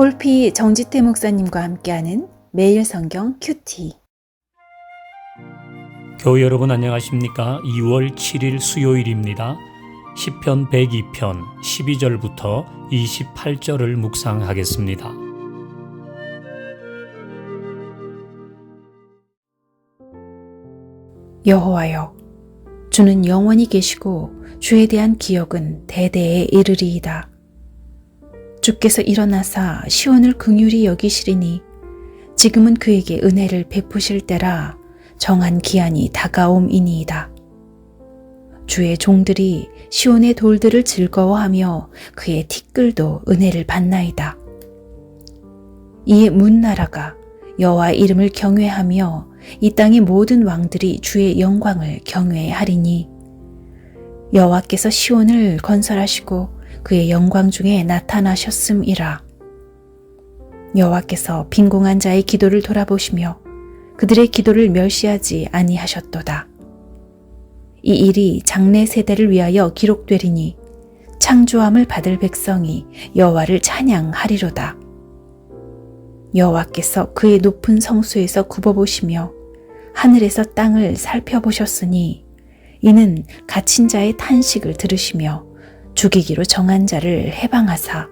홀피 정지태 목사님과 함께하는 매일 성경 큐티. 교회 여러분 안녕하십니까? 2월 7일 수요일입니다. 시편 102편 12절부터 28절을 묵상하겠습니다. 여호와여, 주는 영원히 계시고 주에 대한 기억은 대대에 이르리이다. 주께서 일어나사 시온을 긍휼히 여기시리니 지금은 그에게 은혜를 베푸실 때라 정한 기한이 다가옴이니이다. 주의 종들이 시온의 돌들을 즐거워하며 그의 티끌도 은혜를 받나이다. 이에 문 나라가 여호와 이름을 경외하며 이 땅의 모든 왕들이 주의 영광을 경외하리니 여호와께서 시온을 건설하시고 그의 영광 중에 나타나셨음이라. 여호와께서 빈궁한 자의 기도를 돌아보시며 그들의 기도를 멸시하지 아니하셨도다. 이 일이 장래 세대를 위하여 기록되리니 창조함을 받을 백성이 여호와를 찬양하리로다. 여호와께서 그의 높은 성수에서 굽어보시며 하늘에서 땅을 살펴보셨으니 이는 갇힌 자의 탄식을 들으시며 죽이기로 정한 자를 해방하사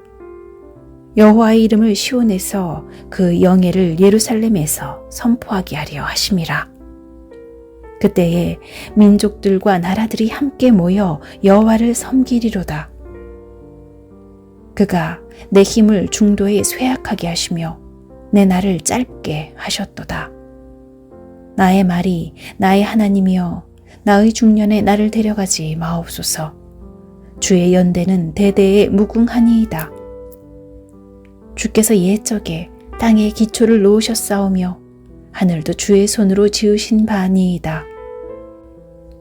여호와의 이름을 시온에서 그 영예를 예루살렘에서 선포하게 하려 하심이라. 그때에 민족들과 나라들이 함께 모여 여호와를 섬기리로다. 그가 내 힘을 중도에 쇠약하게 하시며 내 날을 짧게 하셨도다. 나의 말이 나의 하나님이여 나의 중년에 나를 데려가지 마옵소서. 주의 연대는 대대에 무궁하니이다. 주께서 옛적에 땅에 기초를 놓으셨사오며 하늘도 주의 손으로 지으신 바니이다.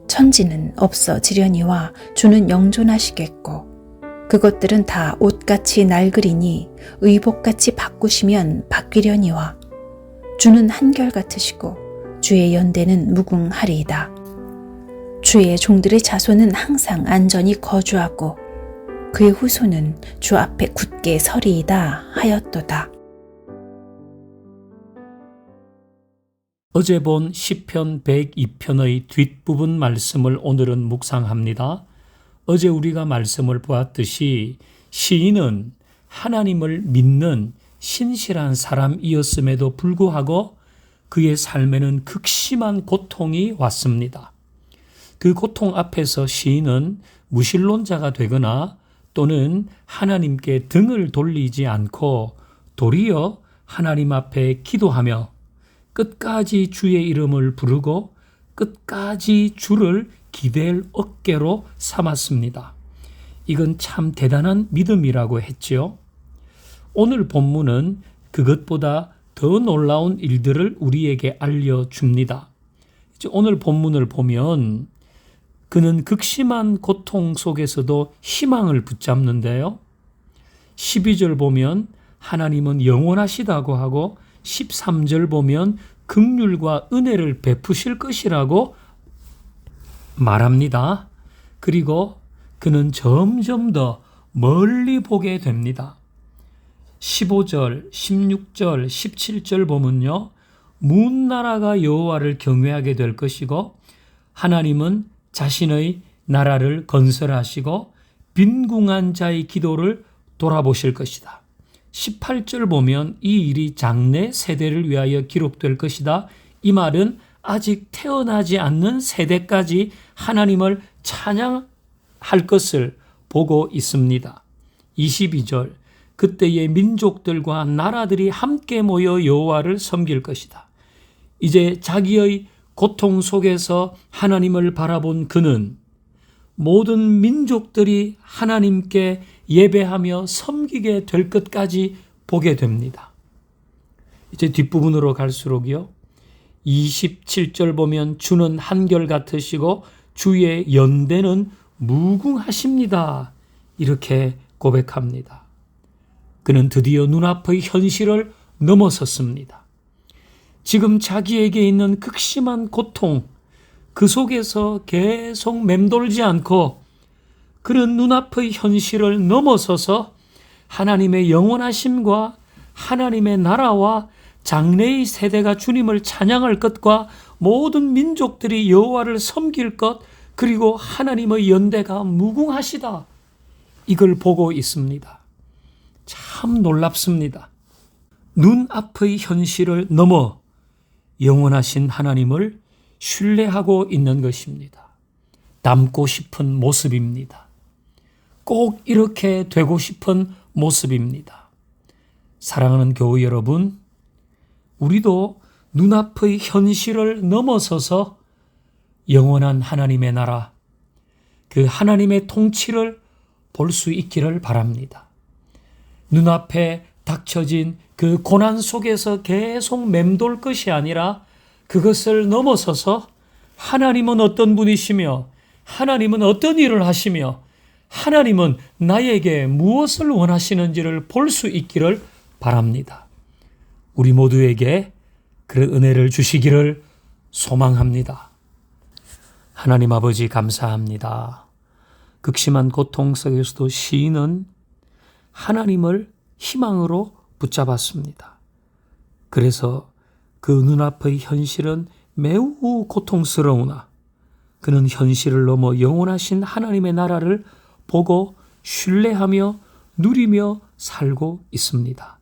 천지는 없어지려니와 주는 영존하시겠고 그것들은 다 옷같이 낡으리니 의복같이 바꾸시면 바뀌려니와 주는 한결 같으시고 주의 연대는 무궁하리이다. 주의 종들의 자손은 항상 안전히 거주하고 그의 후손은 주 앞에 굳게 서리이다 하였도다. 어제 본 시편 102편의 뒷부분 말씀을 오늘은 묵상합니다. 어제 우리가 말씀을 보았듯이 시인은 하나님을 믿는 신실한 사람이었음에도 불구하고 그의 삶에는 극심한 고통이 왔습니다. 그 고통 앞에서 시인은 무신론자가 되거나 또는 하나님께 등을 돌리지 않고 도리어 하나님 앞에 기도하며 끝까지 주의 이름을 부르고 끝까지 주를 기댈 어깨로 삼았습니다. 이건 참 대단한 믿음이라고 했지요. 오늘 본문은 그것보다 더 놀라운 일들을 우리에게 알려줍니다. 오늘 본문을 보면 그는 극심한 고통 속에서도 희망을 붙잡는데요. 12절 보면 하나님은 영원하시다고 하고 13절 보면 극률과 은혜를 베푸실 것이라고 말합니다. 그리고 그는 점점 더 멀리 보게 됩니다. 15절, 16절, 17절 보면요. 문 나라가 여호와를 경외하게 될 것이고 하나님은 자신의 나라를 건설하시고 빈궁한 자의 기도를 돌아보실 것이다. 18절 보면 이 일이 장래 세대를 위하여 기록될 것이다. 이 말은 아직 태어나지 않는 세대까지 하나님을 찬양할 것을 보고 있습니다. 22절 그때의 민족들과 나라들이 함께 모여 여호와를 섬길 것이다. 이제 자기의 고통 속에서 하나님을 바라본 그는 모든 민족들이 하나님께 예배하며 섬기게 될 것까지 보게 됩니다. 이제 뒷부분으로 갈수록요. 27절 보면 주는 한결 같으시고 주의 연대는 무궁하십니다. 이렇게 고백합니다. 그는 드디어 눈앞의 현실을 넘어섰습니다. 지금 자기에게 있는 극심한 고통, 그 속에서 계속 맴돌지 않고 그런 눈앞의 현실을 넘어서서 하나님의 영원하심과 하나님의 나라와 장래의 세대가 주님을 찬양할 것과 모든 민족들이 여호와를 섬길 것 그리고 하나님의 연대가 무궁하시다. 이걸 보고 있습니다. 참 놀랍습니다. 눈앞의 현실을 넘어 영원하신 하나님을 신뢰하고 있는 것입니다. 닮고 싶은 모습입니다. 꼭 이렇게 되고 싶은 모습입니다. 사랑하는 교우 여러분, 우리도 눈앞의 현실을 넘어서서 영원한 하나님의 나라, 그 하나님의 통치를 볼 수 있기를 바랍니다. 눈앞에 닥쳐진 그 고난 속에서 계속 맴돌 것이 아니라 그것을 넘어서서 하나님은 어떤 분이시며 하나님은 어떤 일을 하시며 하나님은 나에게 무엇을 원하시는지를 볼 수 있기를 바랍니다. 우리 모두에게 그 은혜를 주시기를 소망합니다. 하나님 아버지 감사합니다. 극심한 고통 속에서도 시인은 하나님을 희망으로 붙잡았습니다. 그래서 그 눈앞의 현실은 매우 고통스러우나 그는 현실을 넘어 영원하신 하나님의 나라를 보고 신뢰하며 누리며 살고 있습니다.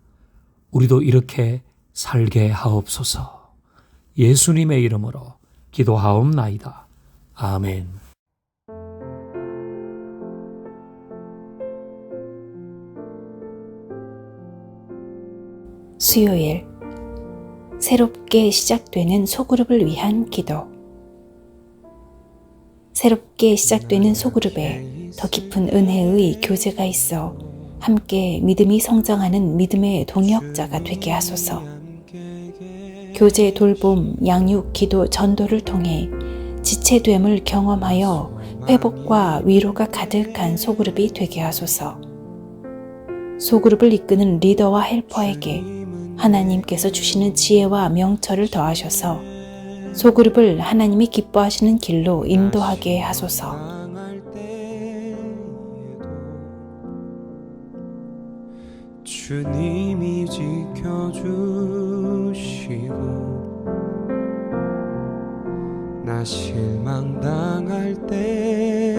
우리도 이렇게 살게 하옵소서. 예수님의 이름으로 기도하옵나이다. 아멘. 수요일 새롭게 시작되는 소그룹을 위한 기도 새롭게 시작되는 소그룹에 더 깊은 은혜의 교제가 있어 함께 믿음이 성장하는 믿음의 동역자가 되게 하소서. 교제 돌봄, 양육, 기도, 전도를 통해 지체됨을 경험하여 회복과 위로가 가득한 소그룹이 되게 하소서. 소그룹을 이끄는 리더와 헬퍼에게 하나님께서 주시는 지혜와 명철을 더하셔서 소그룹을 하나님이 기뻐하시는 길로 인도하게 하소서. 주님이 지켜주시고 나 실망당할 때에도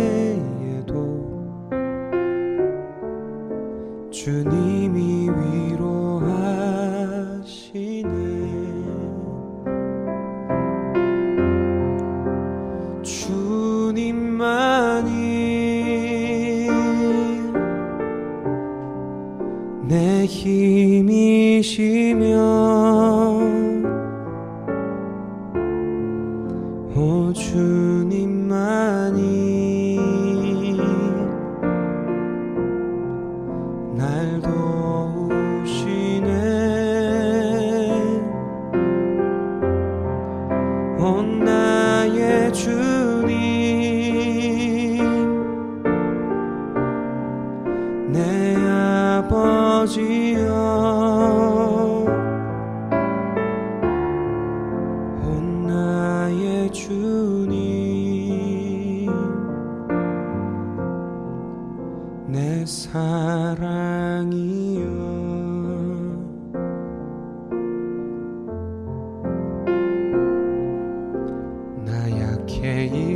주님 힘이시며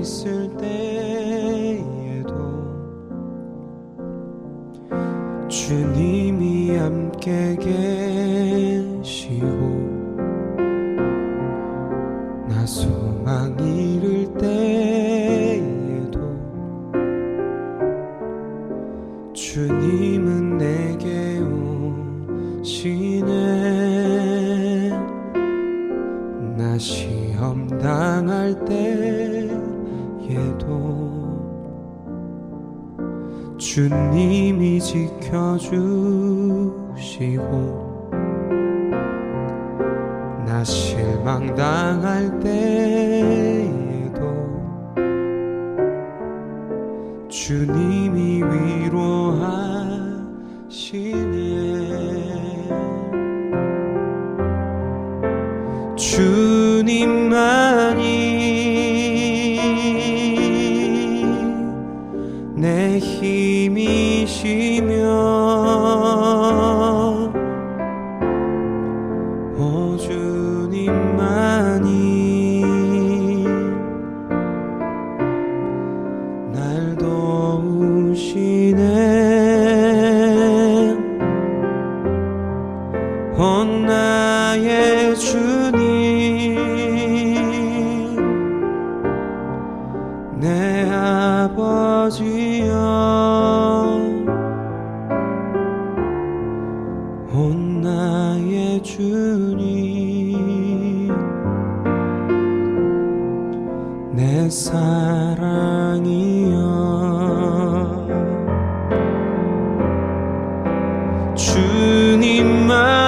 있을 때에도 주님이 함께 계시고 나 소망 잃을 때에도 주님은 내게 오시네. 나 시험 당할 때 에도 주님이 지켜주시고 나 실망당할 때에도 주님이 위로하시네 주님이면 오 어, 주님만이 날 도우시네. 온 나의 주님 내 아버지여. 주님만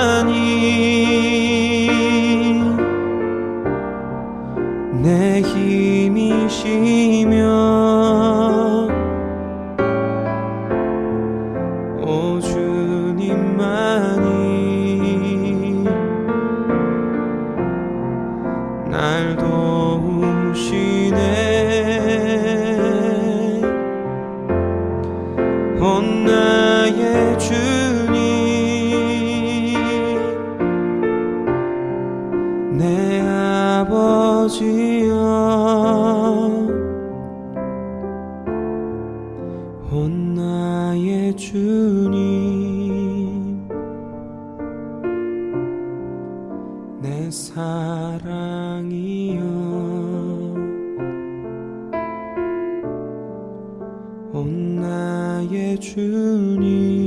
사랑이여 온 나의 주님.